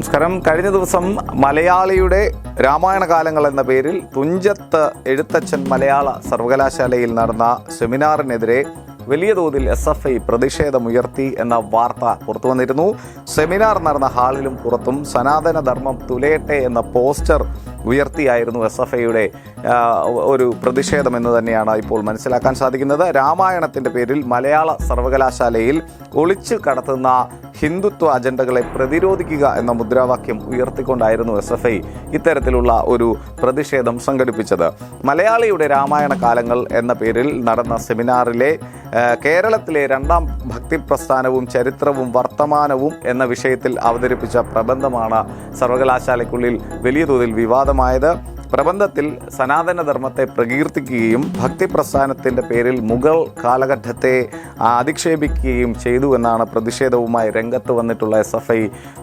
നമസ്കാരം. കഴിഞ്ഞ ദിവസം മലയാളിയുടെ രാമായണ കാലങ്ങൾ എന്ന പേരിൽ തുഞ്ചത്ത് എഴുത്തച്ഛൻ മലയാള സർവകലാശാലയിൽ നടന്ന സെമിനാറിനെതിരെ വലിയ തോതിൽ എസ് എഫ് ഐ പ്രതിഷേധമുയർത്തി എന്ന വാർത്ത പുറത്തു വന്നിരുന്നു സെമിനാർ നടന്ന ഹാളിലും പുറത്തും സനാതന ധർമ്മം തുലയട്ടെ എന്ന പോസ്റ്റർ ഉയർത്തിയായിരുന്നു എസ് എഫ് ഐയുടെ ഒരു പ്രതിഷേധം എന്ന് തന്നെയാണ് ഇപ്പോൾ മനസ്സിലാക്കാൻ സാധിക്കുന്നത്. രാമായണത്തിന്റെ പേരിൽ മലയാള സർവകലാശാലയിൽ ഒളിച്ചു കടത്തുന്ന ഹിന്ദുത്വ അജണ്ടകളെ പ്രതിരോധിക്കുക എന്ന മുദ്രാവാക്യം ഉയർത്തിക്കൊണ്ടായിരുന്നു എസ് എഫ് ഐ ഇത്തരത്തിലുള്ള ഒരു പ്രതിഷേധം സംഘടിപ്പിച്ചത്. മലയാളിയുടെ രാമായണ കാലങ്ങൾ എന്ന പേരിൽ നടന്ന സെമിനാറിലെ കേരളത്തിലെ രണ്ടാം ഭക്തി പ്രസ്ഥാനവും ചരിത്രവും വർത്തമാനവും എന്ന വിഷയത്തിൽ അവതരിപ്പിച്ച പ്രബന്ധമാണ് സർവകലാശാലയ്ക്കുള്ളിൽ വലിയ തോതിൽ വിവാദമായത്. പ്രബന്ധത്തിൽ സനാതനധർമ്മത്തെ പ്രകീർത്തിക്കുകയും ഭക്തി പ്രസ്ഥാനത്തിന്റെ പേരിൽ മുഗൾ കാലഘട്ടത്തെ അധിക്ഷേപിക്കുകയും ചെയ്തു എന്നാണ് പ്രതിഷേധവുമായി രംഗത്ത് വന്നിട്ടുള്ള എസ് എഫ് ഐ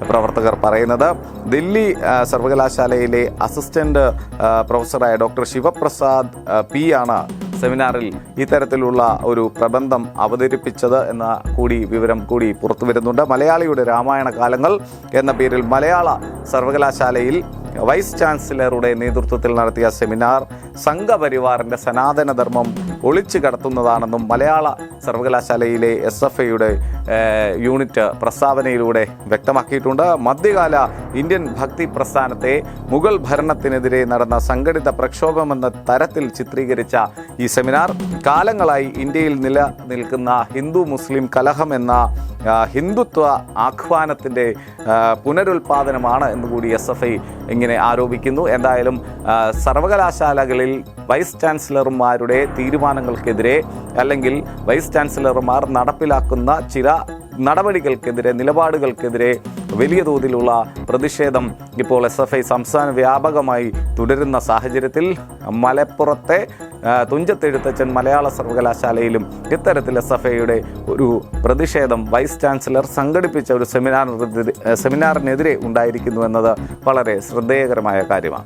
പ്രവർത്തകർ പറയുന്നത്. ദില്ലി സർവകലാശാലയിലെ അസിസ്റ്റന്റ് പ്രൊഫസറായ ഡോക്ടർ ശിവപ്രസാദ് പി ആണ് സെമിനാറിൽ ഇത്തരത്തിലുള്ള ഒരു പ്രബന്ധം അവതരിപ്പിച്ചത് എന്ന കൂടി വിവരം കൂടി പുറത്തു വരുന്നുണ്ട്. മലയാളിയുടെ രാമായണ കാലങ്ങൾ എന്ന പേരിൽ മലയാള സർവകലാശാലയിൽ വൈസ് ചാൻസലറുടെ നേതൃത്വത്തിൽ നടത്തിയ സെമിനാർ സംഘപരിവാറിന്റെ സനാതനധർമ്മം ഒളിച്ചു കടത്തുന്നതാണെന്നും മലയാള സർവകലാശാലയിലെ എസ് എഫ് ഐയുടെ യൂണിറ്റ് പ്രസ്താവനയിലൂടെ വ്യക്തമാക്കിയിട്ടുണ്ട്. മധ്യകാല ഇന്ത്യൻ ഭക്തി പ്രസ്ഥാനത്തെ മുഗൾ ഭരണത്തിനെതിരെ നടന്ന സംഘടിത പ്രക്ഷോഭമെന്ന തരത്തിൽ ചിത്രീകരിച്ച ഈ സെമിനാർ കാലങ്ങളായി ഇന്ത്യയിൽ നിലനിൽക്കുന്ന ഹിന്ദു മുസ്ലിം കലഹം എന്ന ഹിന്ദുത്വ ആഹ്വാനത്തിന്റെ പുനരുൽപാദനമാണ് എന്നുകൂടി എസ് എഫ് ഐ ഇങ്ങനെ ആരോപിക്കുന്നു. എന്തായാലും സർവകലാശാലകളിൽ വൈസ് ചാൻസലർമാരുടെ തീരുമാനങ്ങൾക്കെതിരെ അല്ലെങ്കിൽ വൈസ് ചാൻസലർമാർ നടപ്പിലാക്കുന്ന ചില നടപടികൾക്കെതിരെ നിലപാടുകൾക്കെതിരെ വലിയ തോതിലുള്ള പ്രതിഷേധം ഇപ്പോൾ എസ് എഫ് ഐ സംസ്ഥാന വ്യാപകമായി തുടരുന്ന സാഹചര്യത്തിൽ മലപ്പുറത്തെ തുഞ്ചത്തെഴുത്തച്ഛൻ മലയാള സർവകലാശാലയിലും ഇത്തരത്തിൽ എസ് എഫ് ഐയുടെ ഒരു പ്രതിഷേധം വൈസ് ചാൻസലർ സംഘടിപ്പിച്ച ഒരു സെമിനാറിനെതിരെ സെമിനാറിനെതിരെ ഉണ്ടായിരിക്കുന്നു എന്നത് വളരെ ശ്രദ്ധേയകരമായ കാര്യമാണ്.